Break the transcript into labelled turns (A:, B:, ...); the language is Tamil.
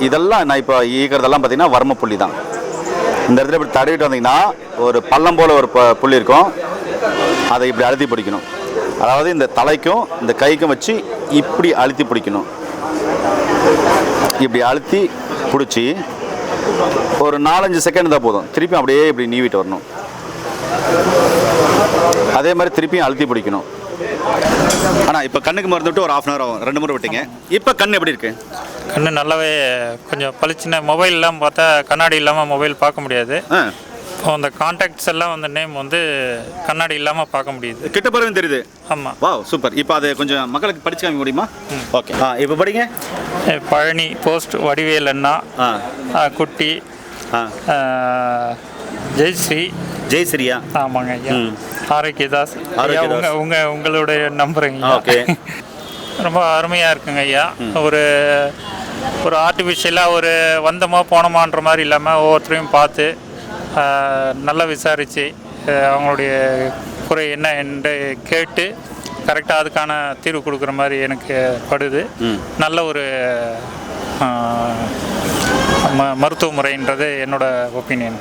A: இதெல்லாம் நான் இப்போ ஈக்கிறதெல்லாம் பார்த்தீங்கன்னா வர்ம புள்ளி தான். இந்த இடத்துல இப்படி தடவிட்டு வந்தீங்கன்னா ஒரு பள்ளம் போல ஒரு ப- புள்ளி இருக்கும். அதை இப்படி அழுத்தி பிடிக்கணும். அதாவது இந்த தலைக்கும் இந்த கைக்கும் வச்சு இப்படி அழுத்தி பிடிக்கணும். இப்படி அழுத்தி பிடிச்சி ஒரு நாலஞ்சு செகண்ட் தான் போதும். திருப்பியும் அப்படியே இப்படி நீவிட்டு வரணும். அதே மாதிரி திருப்பியும் அழுத்தி பிடிக்கணும். ஆனால் இப்போ கண்ணுக்கு மருந்து விட்டு ஒரு ஆஃப் அன் ஹவர் ஆகும். ரெண்டு முறை விட்டீங்க. இப்போ கண் எப்படி இருக்கு?
B: கண்ணு நல்லாவே கொஞ்சம் பளிச்சுன மொபைல் இல்லாமல் பார்த்தா கண்ணாடி இல்லாமல் மொபைல் பார்க்க முடியாது. இப்போ அந்த காண்டாக்ட்ஸ் எல்லாம் வந்து நேம் வந்து கண்ணாடி இல்லாமல் பார்க்க முடியுது.
A: கிட்ட பிறகு தெரியுது.
B: ஆமாம்
A: வா சூப்பர் இப்போ அதை கொஞ்சம் மக்களுக்கு படிச்சு காமிக்க முடியுமா? ஓகே ஆ இப்போ படிங்க.
B: பழனி போஸ்ட் வடிவேல் அண்ணா குட்டி
A: ஆ.
B: ஜெயஸ்ரீ.
A: ஜெய் சரியா
B: ஆமாங்க ஐயா. ஆரோக்கியதாஸ். உங்க உங்க உங்களுடைய நம்பருங்க
A: ஆ, ஓகே.
B: ரொம்ப அருமையாக இருக்குங்க ஐயா ஒரு ஒரு ஆர்டிஃபிஷியலாக ஒரு வந்தோமா போனோமான்ற மாதிரி இல்லாமல் ஒவ்வொருத்தரையும் பார்த்து நல்லா விசாரித்து அவங்களுடைய குறை என்ன என்று கேட்டு கரெக்டாக அதுக்கான தீர்வு கொடுக்குற மாதிரி எனக்கு படுது. நல்ல ஒரு மருத்துவ முறைன்றது என்னோட ஒப்பீனியன்